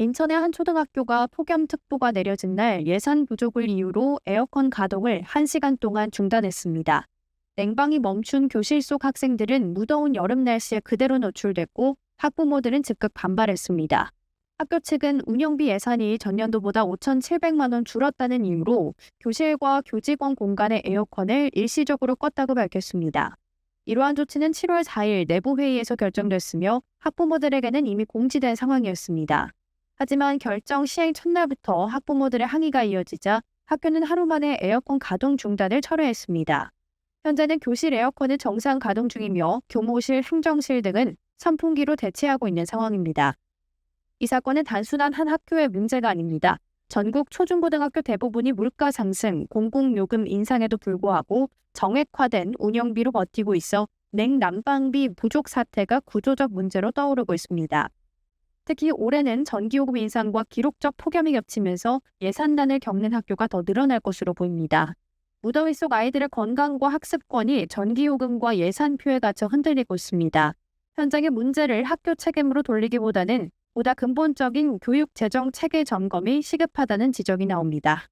인천의 한 초등학교가 폭염특보가 내려진 날 예산 부족을 이유로 에어컨 가동을 1시간 동안 중단했습니다. 냉방이 멈춘 교실 속 학생들은 무더운 여름 날씨에 그대로 노출됐고 학부모들은 즉각 반발했습니다. 학교 측은 운영비 예산이 전년도보다 5,700만 원 줄었다는 이유로 교실과 교직원 공간의 에어컨을 일시적으로 껐다고 밝혔습니다. 이러한 조치는 7월 4일 내부회의에서 결정됐으며 학부모들에게는 이미 공지된 상황이었습니다. 하지만 결정 시행 첫날부터 학부모들의 항의가 이어지자 학교는 하루 만에 에어컨 가동 중단을 철회했습니다. 현재는 교실 에어컨은 정상 가동 중이며 교무실, 행정실 등은 선풍기로 대체하고 있는 상황입니다. 이 사건은 단순한 한 학교의 문제가 아닙니다. 전국 초중고등학교 대부분이 물가 상승, 공공요금 인상에도 불구하고 정액화된 운영비로 버티고 있어 냉난방비 부족 사태가 구조적 문제로 떠오르고 있습니다. 특히 올해는 전기요금 인상과 기록적 폭염이 겹치면서 예산난을 겪는 학교가 더 늘어날 것으로 보입니다. 무더위 속 아이들의 건강과 학습권이 전기요금과 예산표에 갇혀 흔들리고 있습니다. 현장의 문제를 학교 책임으로 돌리기보다는 보다 근본적인 교육 재정 체계 점검이 시급하다는 지적이 나옵니다.